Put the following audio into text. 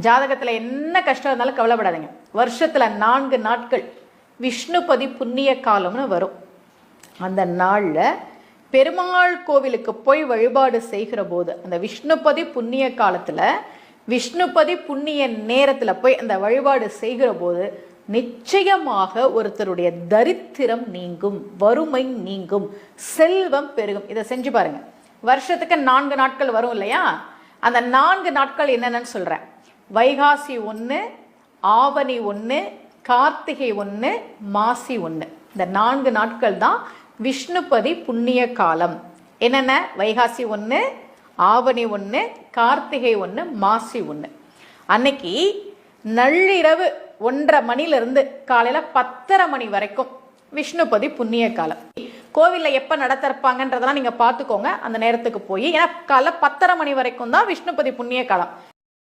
ஜாதகத்தில் என்ன கஷ்டம் இருந்தாலும் கவலைப்படாதீங்க. வருஷத்தில் நான்கு நாட்கள் விஷ்ணுபதி புண்ணிய காலம்னு வரும். அந்த நாளில் பெருமாள் கோவிலுக்கு போய் வழிபாடு செய்கிற போது அந்த விஷ்ணுபதி புண்ணிய காலத்தில் விஷ்ணுபதி புண்ணிய நேரத்தில் போய் அந்த வழிபாடு செய்கிற போது நிச்சயமாக ஒருத்தருடைய தரித்திரம் நீங்கும் வறுமை நீங்கும் செல்வம் பெருகும். இதை செஞ்சு பாருங்க. வருஷத்துக்கு நான்கு நாட்கள் வரும் இல்லையா? அந்த நான்கு நாட்கள் என்னென்னு சொல்கிறேன் வைகாசி ஒன்று ஆவணி ஒன்று கார்த்திகை ஒன்று மாசி ஒன்று இந்த நான்கு நாட்கள் தான் விஷ்ணுபதி புண்ணிய காலம். என்னென்ன? வைகாசி ஒன்று ஆவணி ஒன்று கார்த்திகை ஒன்று மாசி ஒன்று அன்னைக்கு நள்ளிரவு ஒன்றரை மணிலிருந்து காலையில் பத்தரை மணி வரைக்கும் விஷ்ணுபதி புண்ணிய காலம். கோவிலில் எப்போ நடத்திருப்பாங்கன்றதெல்லாம் நீங்கள் பார்த்துக்கோங்க. அந்த நேரத்துக்கு போய் ஏன்னா காலைல பத்தரை மணி வரைக்கும் தான் விஷ்ணுபதி புண்ணிய காலம்.